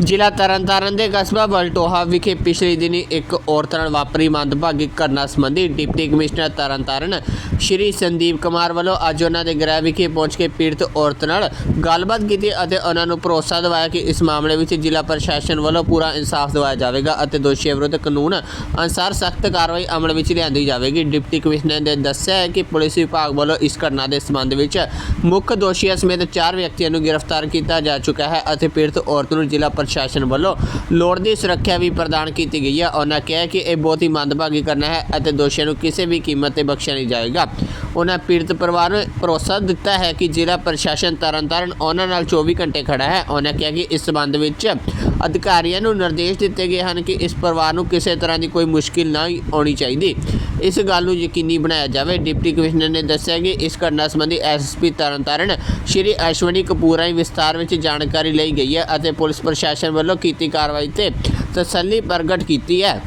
ਜ਼ਿਲ੍ਹਾ ਤਰਨਤਾਰਨ ਦੇ ਕਸਬਾ ਬਲਟੋਹਾ ਵਿਖੇ ਪਿਛਲੇ ਦਿਨੀ ਇੱਕ ਔਰਤ ਨਾਲ ਵਾਪਰੀ ਮੰਦਭਾਗੀ ਘਟਨਾ ਸੰਬੰਧੀ ਡਿਪਟੀ ਕਮਿਸ਼ਨਰ ਤਰਨਤਾਰਨ ਸ਼੍ਰੀ ਸੰਦੀਪ ਕੁਮਾਰ ਵੱਲੋਂ ਅੱਜ ਉਹਨਾਂ ਦੇ ਗ੍ਰਹਿ ਵਿਖੇ ਪਹੁੰਚ ਕੇ ਪੀੜਤ ਔਰਤ ਨਾਲ ਗੱਲਬਾਤ ਕੀਤੀ ਅਤੇ ਉਹਨਾਂ ਨੂੰ ਭਰੋਸਾ ਦਿਵਾਇਆ ਕਿ ਇਸ ਮਾਮਲੇ ਵਿੱਚ ਜ਼ਿਲ੍ਹਾ ਪ੍ਰਸ਼ਾਸਨ ਵੱਲੋਂ ਪੂਰਾ ਇਨਸਾਫ ਦਿਵਾਇਆ ਜਾਵੇਗਾ ਅਤੇ ਦੋਸ਼ੀਆਂ ਵਿਰੁੱਧ ਕਾਨੂੰਨ ਅਨੁਸਾਰ ਸਖਤ ਕਾਰਵਾਈ ਅਮਲ ਵਿੱਚ ਲਿਆਂਦੀ ਜਾਵੇਗੀ। ਡਿਪਟੀ ਕਮਿਸ਼ਨਰ ਨੇ ਦੱਸਿਆ ਹੈ ਕਿ ਪੁਲਿਸ ਵਿਭਾਗ ਵੱਲੋਂ ਇਸ ਘਟਨਾ ਦੇ ਸੰਬੰਧ ਵਿੱਚ ਮੁੱਖ ਦੋਸ਼ੀਆਂ ਸਮੇਤ ਚਾਰ ਵਿਅਕਤੀਆਂ ਨੂੰ ਗ੍ਰਿਫਤਾਰ ਕੀਤਾ ਜਾ ਚੁੱਕਾ ਹੈ ਅਤੇ ਪੀੜਤ ਔਰਤ ਨੂੰ ਜ਼ਿਲ੍ਹਾ ਪ੍ਰਸ਼ਾਸਨ ਵੱਲੋਂ ਲੋੜ ਦੀ ਸੁਰੱਖਿਆ ਵੀ ਪ੍ਰਦਾਨ ਕੀਤੀ ਗਈ ਹੈ। ਉਹਨਾਂ ਕਿਹਾ ਕਿ ਇਹ ਬਹੁਤ ਹੀ ਮੰਦਭਾਗੀ ਕਰਨਾ ਹੈ ਅਤੇ ਦੋਸ਼ੀਆਂ ਨੂੰ ਕਿਸੇ ਵੀ ਕੀਮਤ ਤੇ ਬਖਸ਼ਿਆ ਨਹੀਂ ਜਾਏਗਾ। ਉਹਨਾਂ ਪੀੜਤ ਪਰਿਵਾਰ ਨੂੰ ਭਰੋਸਾ ਦਿੱਤਾ ਹੈ ਕਿ ਜ਼ਿਲ੍ਹਾ ਪ੍ਰਸ਼ਾਸਨ ਤਰਨਤਾਰਨ ਉਹਨਾਂ ਨਾਲ 24 ਘੰਟੇ ਖੜਾ ਹੈ। ਉਹਨਾਂ ਕਿਹਾ ਕਿ ਇਸ ਸੰਬੰਧ ਵਿੱਚ ਅਧਿਕਾਰੀਆਂ ਨੂੰ ਨਿਰਦੇਸ਼ ਦਿੱਤੇ ਗਏ ਹਨ ਕਿ ਇਸ ਪਰਿਵਾਰ ਨੂੰ ਕਿਸੇ ਤਰ੍ਹਾਂ ਦੀ ਕੋਈ ਮੁਸ਼ਕਿਲ ਨਾ ਆਉਣੀ ਚਾਹੀਦੀ। ਇਸ ਗੱਲ ਨੂੰ ਯਕੀਨੀ ਬਣਾਇਆ ਜਾਵੇ। ਡਿਪਟੀ ਕਮਿਸ਼ਨਰ ਨੇ ਦੱਸਿਆ ਕਿ ਇਸ ਘਟਨਾ ਸੰਬੰਧੀ ਐਸਐਸਪੀ ਤਰਨਤਾਰਨ, ਸ਼੍ਰੀ ਅਸ਼ਵਨੀ ਕਪੂਰ ਦੀ ਵਿਸਤਾਰ ਵਿੱਚ ਜਾਣਕਾਰੀ ਲਈ ਗਈ ਹੈ ਅਤੇ ਪੁਲਿਸ ਪ੍ਰਸ਼ਾਸਨ ਵੱਲੋਂ ਕੀਤੀ ਕਾਰਵਾਈ ਤੇ ਤਸੱਲੀ ਪ੍ਰਗਟ ਕੀਤੀ ਹੈ।